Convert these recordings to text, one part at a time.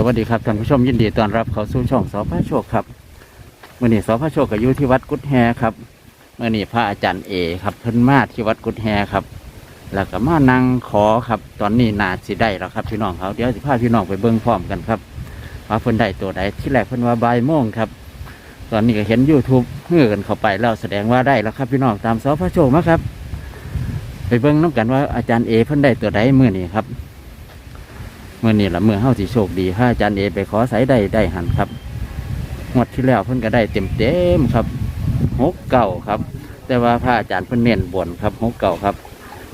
สวัสดีครับท่านผู้ชมยินดีต้อนรับเข้าสู่ช่องสอพระโชคครับเมื่อนี้สอพระโชคก็อยู่ที่วัดกุดแฮครับเมื่อนี้พระอาจารย์เอครับเพิ่นมาที่วัดกุดแฮครับ แล้วก็มานั่งขอครับ ตอนนี้นาสิได้แล้วครับพี่น้องเขาเดี๋ยวสิพาพี่น้องไปเบิ้งพร้อมกันครับว่าเพิ่นได้ตัวใดที่แรกเพิ่นว่าบ่ายโมงครับ ตอนนี้ก็เห็น YouTube เฮือกันเข้าไปแล้วแสดงว่าได้แล้วครับ พี่น้องตามสอพระโชคมาครับ ไปเบิ้งน้กันว่าอาจารย์เอเพิ่นได้ตัวใดเมื่อนี้ครับ เมื่อนี่ละเมื่อเฮาสิโชคดีพระอาจารย์เอไปขอสายได้ได้หันครับงวดที่แล้วเพิ่นก็ได้เต็มเต็มครับหกเก่าครับ แต่ว่าพระอาจารย์เพิ่นเน้นบนครับหกเก่าครับ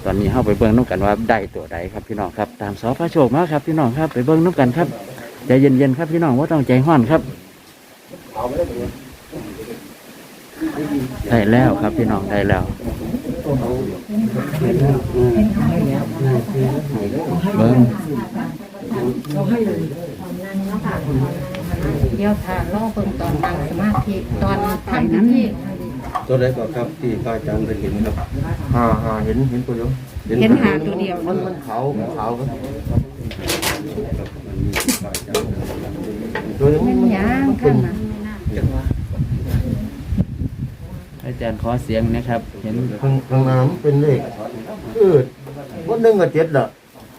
ตอนนี้เฮาไปเบิ่งน้กันว่าได้ตัวใดครับพี่น้องครับ ตามสอพระโชคมาครับพี่น้องครับไปเบิ่งน้กันครับใจเย็นๆครับพี่น้องว่าต้องใจห้อนครับได้แล้วครับพี่น้องได้แล้ว เบิ่ง เดี๋ยวถ้าล่อเบิ่งตอนนั่งสมาธิตอนทำพิธีตัวใดก็ครับที่พระอาจารย์ไปเห็นครับหาหาเห็นเห็นตัวเดียวเห็นหาตัวเดียวมันมันขาวขาวครับครับมันมีพระอาจารย์ตัวนี้แม่นหยังข้างนั้นอาจารย์ขอเสียงนะครับ เห็นข้างข้างหน้ำเป็นเลขคือวันหนึ่งกับเจ็ดละ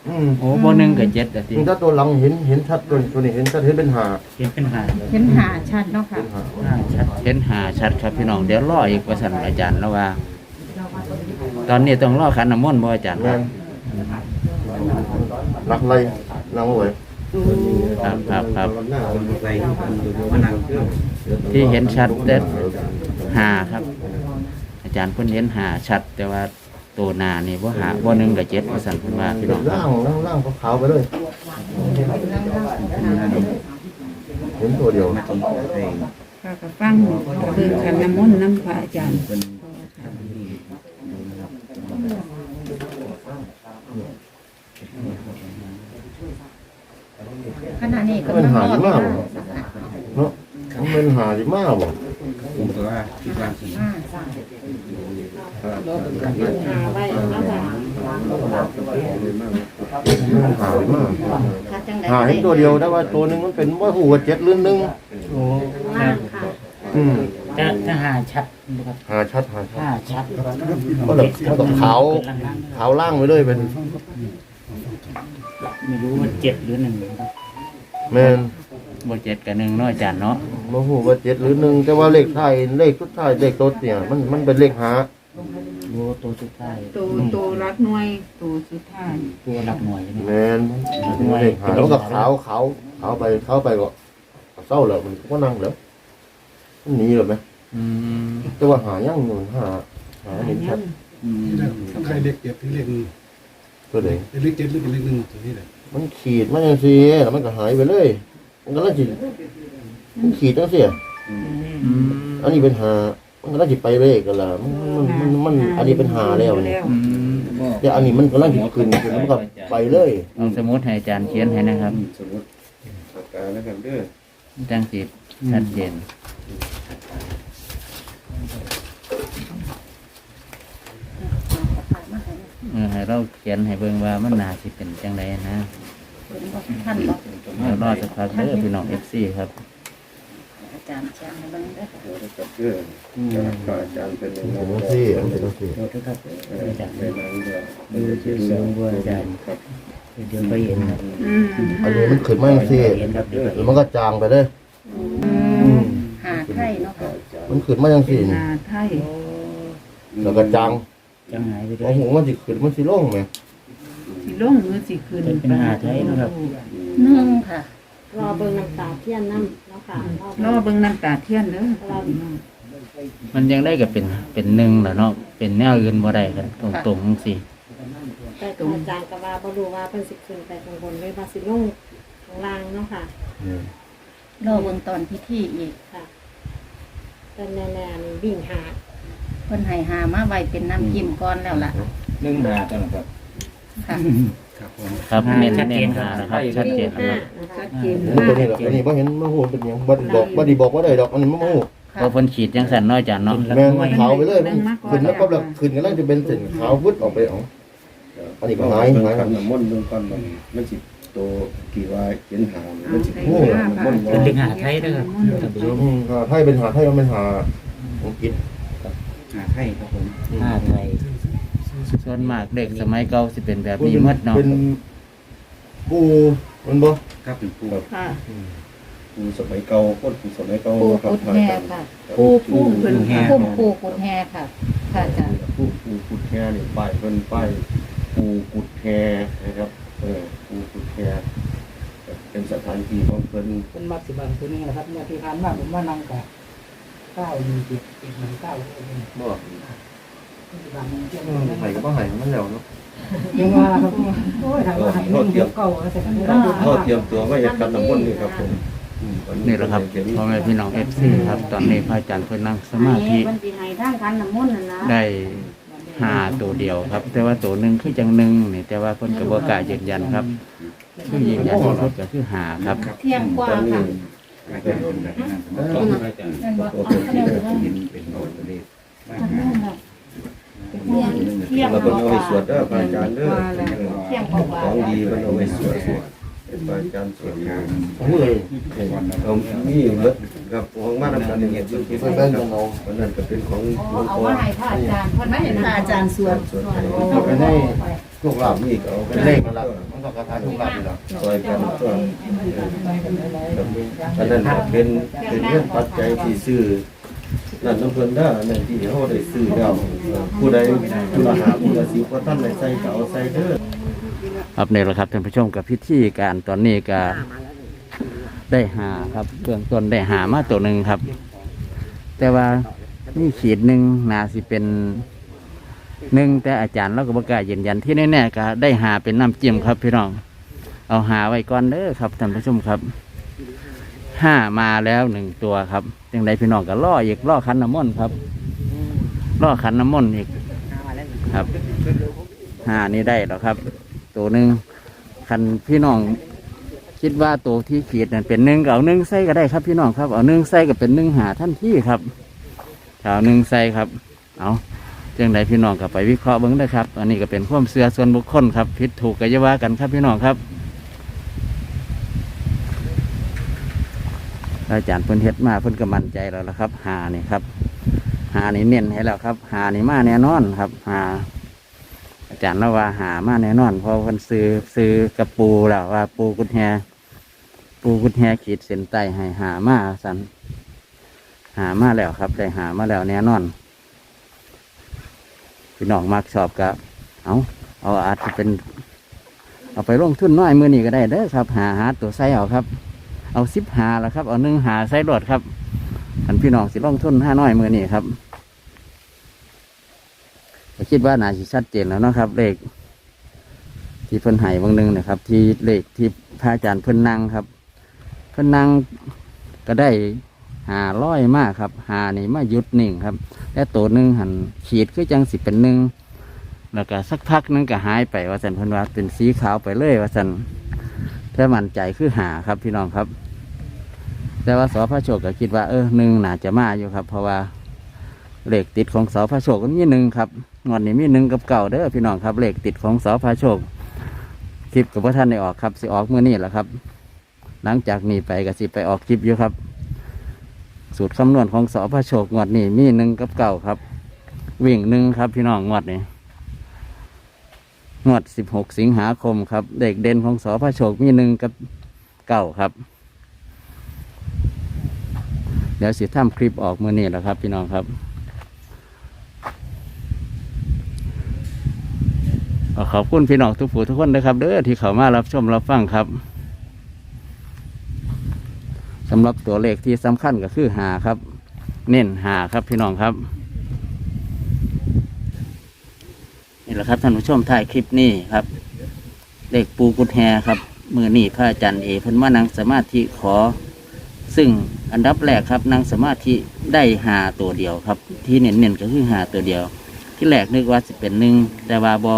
อืมโอ้โบหนึ่งกับเจ็ดอะสิถ้าตัวหลังเห็นเห็นชัดตัวนี้ตัวนี้เห็นชัดเห็นเป็นหาเห็นเป็นหาเห็นหาชัดเนาะค่ะ เป็นหาหาชัดเห็นหาชัดครับพี่น้องเดี๋ยวรออีกประสันอาจารย์แล้วว่า ตอนนี้ต้องรอขันน้ำมนต์บ่อาจารย์คแม่รับนรักไรนางไว้ครับครับครับหน้ามันใส่กันอยู่มันนั่งเครื่องที่เห็นชัดเด็ดหาครับ อาจารย์เพิ่นเห็นหาชัดแต่ว่า ตัวหนานี่ว่าหาว่าหนึ่งกับเจ็ดประสันเพิ่นว่าพี่น้องครัล่าบงล่างล่างขาวๆไปเลยเห็นตัวเดียวค่ะกับฟังเบิ่งขันน้ำมนต์น้ำพระอาจารย์ขณะนี้ก็เป็นนั่งหารอที่อยู่มากนะเนาะ มันเป็นหาที่มากบ่ผมก็ว่าคิดว่าสิอ่าหาไว้มันหาที่มากถ้าจังใดหาเห็นตัวเดียวแต่ว่าตัวหนึงมันเป็นว่าหูว่าเจ็ดหรือหนึ่งล่างค่ะอืมจะจะหาชัดนะครับหาชัดหาชัดหาชัดก็แบบมันก็ขาวขาวล่างไปเลยเป็นไม่รู้ว่าเจ็ดหรือหนึ่งนะครับแมน บ่เจ็ดกับหนึ่งเนาะอาจารย์เนาะมาหูว่าเจ็ดหรือหนึ่งแต่ว่าเลขไทายเลขสุดท้ายเลขตัวเนี่ยมันมันเป็นเลขหารู้ตัวสุดท้ายตัวตัวรักหน่วยตัวสุดท้ายตัวหลักหน่วยใช่ไหมแมนเป็นเลขหาแล้วก็ขาวขาวขาวไปขาวไปก็เศร้าแล้วมันก็นั่งแล้วมันหนีหรือไหมอืมแต่ว่าหายังอยู่หาหาเห็นชัดอืมใครเล็กเจ็บที่เล็กตัวเองเป็นเล็กเจ็บหรือเป็นเล็กหนึ่งตัวนี้แหละมันขีดมันยังสีแล้วมันก็หายไปเลย มันก็แล้วจิมันขีดจังเสียอืมอันนี้เป็นหามันก็แล้วจิไปเลขกันละมันมันมันมัน อันนี้เป็นหาแล้วนี่อืมแต่อันนี้มันก็แล้วจิขึ้นขึ้นมันก็ไปเลยลองสมมติให้อาจารย์เขียนให้นะครับ สมมติปากกาแล้วกันเด้อจังสิชัดเจนเออให้เราเขียนให้เบิ่งว่ามันน่าสิเป็นจังไดนะ ท่านบอกเดี๋ยวรอสักพักเด้อพี่น้อง FC ครับอาจารย์เชียงให้เบิ่งเด้อเดี๋ยวจะกับเด้อพระอาจารย์เป็นยังไงเป็นจังซี่อันเป็นจังซี่ขอโทษครับอาจารย์เป็นนั่งเด้อดูชื่อเสียงว่าอาจารย์เดี๋ยวไปเห็นครับอืมอันนี้มันขึ้นมาจังซี่เห็นครับเดี๋ยวแล้วมันก็จางไปเลยอืมหาไทยเนาะค่ะมันขึ้นมาจังซี่นี่นาไทยแล้วก็จางจังหายไปเลโอ้โหมันสิขึ้นมันสิลงไหม สิลงหรือสิขึ้นเป็นหาไทยนะครับ หนึ่งค่ะ รอเบิ่งน้ำตาเทียนน้ำแล้วค่ะรอเบิ่งน้ำตาเทียนเด้อมันยังได้ก็เป็นเป็นหนึ่งแหละเนาะเป็นแนวอื่นบ่ได้กันตรงๆสิแต่อาจารย์ก็ว่าบ่รู้ว่าเพิ่นสิขึ้นไปข้างบนหรือว่าสิลงข้างล่างเนาะค่ะรอเบิ่งตอนพิธีอีกค่ะแต่แน่ๆนี่วิ่งหาเพิ่นให้หามาไว้เป็นน้ำจิ้มก่อนแล้วล่ะนึ่งหากันครับ ค่ะครับผมครับเน้นเน้นหานะครับชัดเจนนะครับชัดเจนตัวนี้แหละตัวนี้บ่เห็นมาหูเป็นหยังบ่ได้บอกบ่ได้บอกว่าได้ดอกอันนี้มันมาหูเพราะเพิ่นขีดจังสันเน้อยจานเนาะแม่งมันขาวไปเลยมันขึ้นแล้วก็แบบขึ้นกันแล้วจะเป็นเส้นขาววุดออกไปเอ๋ออันนี้ก็หายหายขันน้ำมนต์เบื้องต้นมันมันสิตัวกี่ว่าเขียนหามันสิโอ้โอ้มันเป็นบ่ดึงหาไทยนะครับท่านผู้ชมอืมก็ให้เป็นหาให้มันเป็นหาของกินหาไทยครับผม หาไทย ส่วนมากเด็กสมัยเก่าสิเป็นแบบนี้หมดเนาะเป็นปูมันบ่ครับเป็นปูค่ะปูสมัยเก่าคนปูสมัยเก่าปูครับกุดแฮค่ะปูปูปูพุ่มปูกุดแฮค่ะ ค่ะอาจารย์ปูปูกุดแฮนี่ป้ายเพิ่นป้ายปูกุดแฮนะครับเออปูกุดแฮเป็นสถานที่ของเพิ่นเป็นมักสิบันตัวนี้นะครับเมื่อที่ผ่านมาผมว่านั่งกับเก้าหนึ่งเจ็ดเจ็ดหนึ่งเก้าเลยเป็นบ่สิบันเจ็ดหอืนึ่มงไห้ก็บ่ไห้มันแล้วเนาะยังว่าครับโอ้ยทางว่าให้เงินเดียวเก่าแล้วแต่กันเขาเตรียมตัวไว้เฮ็ดกันน้ำมนต์นี่ครับผมอืมวันี่แหละครับพ่อแม่พี่น้องเอฟซีครับ ตอนนี้พระอาจารย์เพิ่นนั่งสมาธิมันสิให้ทางคันน้ำมนต์นั่นนะได้ห้าตัวเดียวครับ แต่ว่าตัวหนึ่งคือจังหนึ่งนี่แต่ว่าเพิ่นก็บ่กล้ายืนยันครับคือยืนยันที่สุดก็คือหาครับเที่ยงกว่าค่ะนั่นบ่เอาคะแนนเลยเป็นโนตเลย เที่ยงเรากเพิ่นเอาไปว่าสวดเด้อพระอาจารย์เด้อเที่ยงกว่าของดีเพิ่นเอาไปสวดเป็นพระอาจารย์สวดงานผมเลยเอามีเบิดครับของมาทำการเงินสุดที่เพิ่เพิ่นนแบ่งคกัรับนเอาวันนั้นก็เป็นของหลวงเอาพ่อมาให้พระอาจารย์เพิ่นไม่เห็นพระอาจารย์สวดสวดให้เอาไปให้ลูกหลานนี่ก็เอาเป็นเลขนั่นล่ะมันก็กระทาทุกราบนี่ล่ะซอยกันก็อันนั้นก็เป็นเป็นเรื่องปัจจัยที่ซื้อ นั่นน้ำเพลินได้อันนั่นที่เฮาได้ซื้อแล้วผู้ใดผู้ละหาผู้ละสิบก็ท่านได้ใส่ก็เอาใส่เด้อครับนี่แหละครับท่านผู้ชมกับพิธีการตอนนี้ก็ได้หาครับเบื้องต้นได้หามาตัวหนึ่งครับ แต่ว่านี่ขีดหนึ่งนาสิเป็นหนึ่งแต่อาจารย์เราก็บอกล้ายืนยันที่แน่ๆก็ได้หาเป็นน้ำจิ้มครับพี่น้อง เอาหาไว้ก่อนเด้อครับท่านผู้ชมครับ ห้ามาแล้วหนึ่งตัวครับยังไดพี่น้องก็ล่ออีกล่อขันน้ำมนต์ครับล่อขันน้ำมนต์อีกครับห้านี่ได้แล้วครับ ตัวหนึ่งคันพี่น้องคิดว่าตัวที่ขีดนั่นเป็นหนึ่งก็เอาหนึ่งใส่ก็ได้ครับพี่น้องครับเอาหนึ่งใส่ก็เป็นหนึ่งหาท่านที่ครับถ้าเอาหนึ่งใส่ครับ เอาจังใดพี่น้องก็ไปวิเคราะห์เบิ้งได้อครับ อันนี้ก็เป็นความเชื่อส่วนบุคคลครับผิดถูกก็อย่าว่ากันครับพี่น้องครับ อาจารย์เพิ่นเฮ็ดมาเพิ่นก็มั่นใจแล้วละครับ หานี่ครับ หานี่เน้นให้แล้วครับ หานี่มาแน่นอนครับ หา อาจารย์เราว่าหามาแน่นอนเพราะเพิ่นซื้อซื้อกระปูแล้วว่าปูกุดแฮปูกุดแฮขีดเส้นใต้ให้หามาสันหามาแล้วครับได้หามาแล้วแน่นอนพี่น้องมักชอบก็เอาเอาอาจจะเป็น เอาไปลงทุนน้อยมือนี้ก็ได้เด้อครับ หาหาตัวไส้เอาครับ เอาสิบหาแล้วครับ เอาหนึ่งหาไส้รดครับอันพี่น้องสิลงทุนห้าน้อยมือนี้ครับก็คิดว่าน่าจะชัดเจนแล้วนะครับ เลข ที่เพิ่นให้บางหนึ่งนะครับ ที่เลขที่พระอาจารย์เพิ่นนั่งครับ เพิ่นนั่งก็ได้หาร้อยมากครับ หานี่มาหยุดหนึ่งครับ และตัวหนึ่งหันขีดคือจังสิเป็นหนึ่งแล้วก็สักพักหนึงก็หายไปว่าสันเพิ่นว่าเป็นสีขาวไปเลยว่าสัน ถ้ามั่นใจคือหาครับพี่น้องครับ แต่ว่าสพระโชคก็คิดว่าเออหนึ่งน่าจะมาอยู่ครับ เพราะว่าเลขติดของสพระโชคก็มีหนึ่งครับงวดนี้มีหนึ่งกับเก่าเด้อพี่น้องครับเลขติดของสอพาโชคคลิปกับพระท่านได้ออกครับสิออกเมื่อนี้แหละครับ หลังจากนี้ไปก็สิไปออกคลิปอยู่ครับ สูตรคำนวณของสอพาโชคงวดนี้มีหนึ่งกับเก่าครับ วิ่งหนึ่งครับพี่น้องงวดนี้ งวดสิบหกสิงหาคมครับ เด็กเด่นของสอพาโชคมีหนึ่งกับเก่าครับ เดี๋ยวสิทำคลิปออกมื่อนี้แหละครับ พี่น้องครับ ขอบคุณพี่น้องทุกผู้ทุกคนนะครับเด้อที่เขามารับชมรับฟังครับสำหรับตัวเลขที่สำคัญก็คือหาครับ เน้นหาครับพี่น้องครับนี่ แหละครับท่านผู้ชมถ่ายคลิปนี้ครับเลขปูกุดแฮครับมือนี่พระอาจารย์เอพิ่นมานังสมาธิขอ ซึ่งอันดับแรกครับนั่งสมาธิได้หาตัวเดียวครับ ที่เน้นๆก็คือหาตัวเดียว ที่แรกนึกว่าสิเป็นหนึ่งแต่ว่าบอ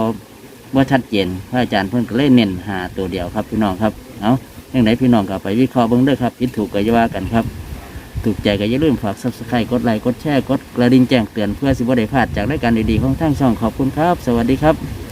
บ่ชัดเจนพระอาจารย์เพิ่นก็เลยเน้นหาตัวเดียวครับพี่น้องครับเอาอย่างไหนพี่น้องก็ไปวิเคราะห์เบิ่งด้อครับผิดถูกก็อย่าว่ากันครับ ถูกใจก็อย่าลืมฝากซับสไครต์กดไลค์กดแชร์กดกระดิ่งแจ้งเตือนเพื่อสิบ่ได้พลาดจากรายการดีๆของทางช่องขอบคุณครับ สวัสดีครับ